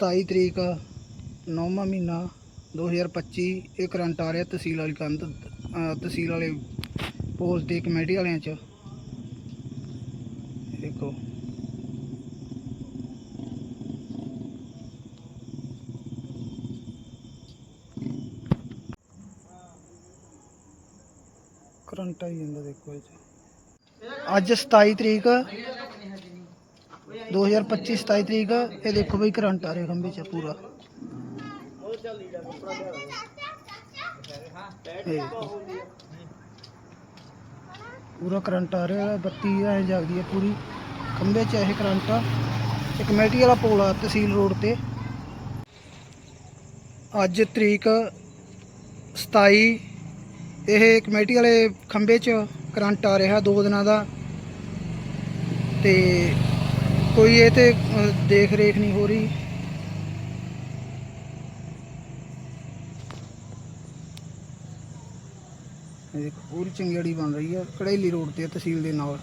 27 ਤਰੀਕ, ਨੌਵਾਂ ਮਹੀਨਾ 2025 ਇਹ ਕਰੰਟ ਆ ਰਿਹਾ ਤਹਿਸੀਲ ਵਾਲੀ ਕੰਧ ਤਹਿਸੀਲ ਵਾਲੇ ਪੋਸਟ ਦੇ ਕਮੇਟੀ ਵਾਲਿਆਂ ਚ। ਦੇਖੋ। ਕਰੰਟ ਆਈ ਜਾਂਦਾ ਦੇਖੋ ਇਹ ਅੱਜ 27 ਤਰੀਕ 2025 27 ਤਰੀਕ, ਇਹ ਦੇਖੋ ਬਈ ਕਰੰਟ ਆ ਰਿਹਾ ਖੰਭੇ 'ਚ ਪੂਰਾ। ਪੂਰਾ ਕਰੰਟ ਆ ਰਿਹਾ, ਬੱਤੀ ਐ ਜਗਦੀ ਹੈ ਪੂਰੀ। ਖੰਭੇ 'ਚ ਇਹ ਕਰੰਟ ਆ। ਇਹ ਕਮੇਟੀ ਵਾਲਾ ਪੋਲ ਆ ਤਹਿਸੀਲ ਰੋਡ ਤੇ। ਅੱਜ ਤਰੀਕ 27 ਇਹ ਕਮੇਟੀ ਵਾਲੇ ਖੰਭੇ 'ਚ ਕਰੰਟ ਆ ਰਿਹਾ ਦੋ ਦਿਨਾਂ ਦਾ। ਤੇ ਕੋਈ ਇਹ ਤੇ ਦੇਖ ਰੇਖ ਨਹੀਂ ਹੋ ਰਹੀ। ਇਹ ਪੂਰੀ ਚੰਗਿਆੜੀ ਬਣ ਰਹੀ ਹੈ ਕੜੇਲੀ ਰੋਡ ਤੇ ਆ, ਤਹਿਸੀਲ ਦੇ ਨਾਲ।